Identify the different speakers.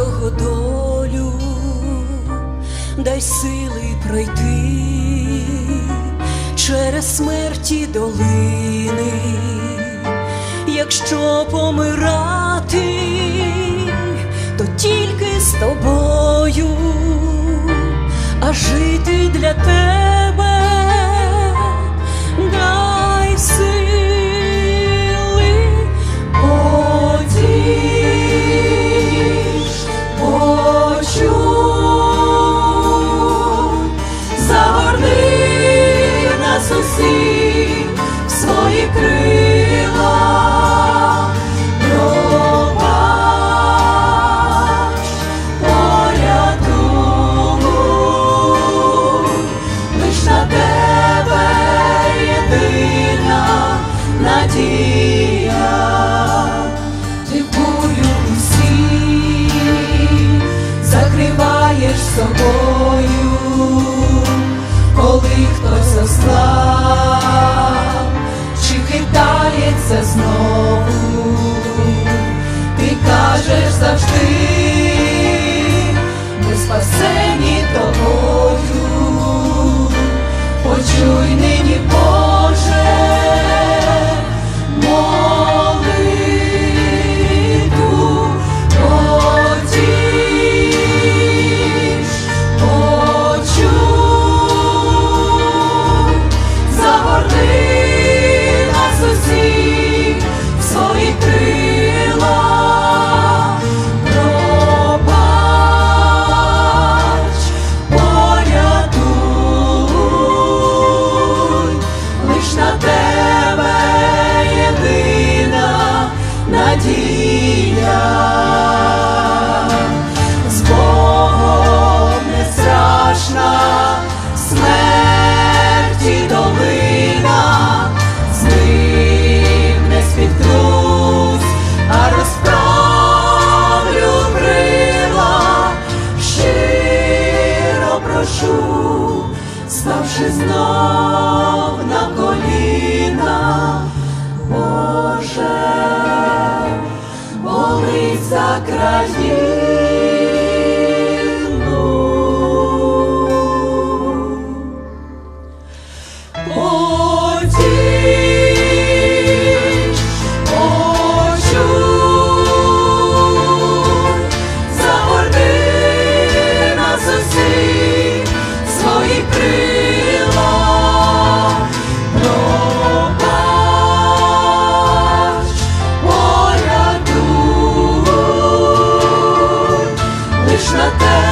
Speaker 1: О, долю, дай сили пройти через смерті долини, якщо помирати, то тільки з тобою, а жити для тебе хтось чи хитається знову, плачу, ставши знов на коліна, Боже, болить за країну. Боже, на те.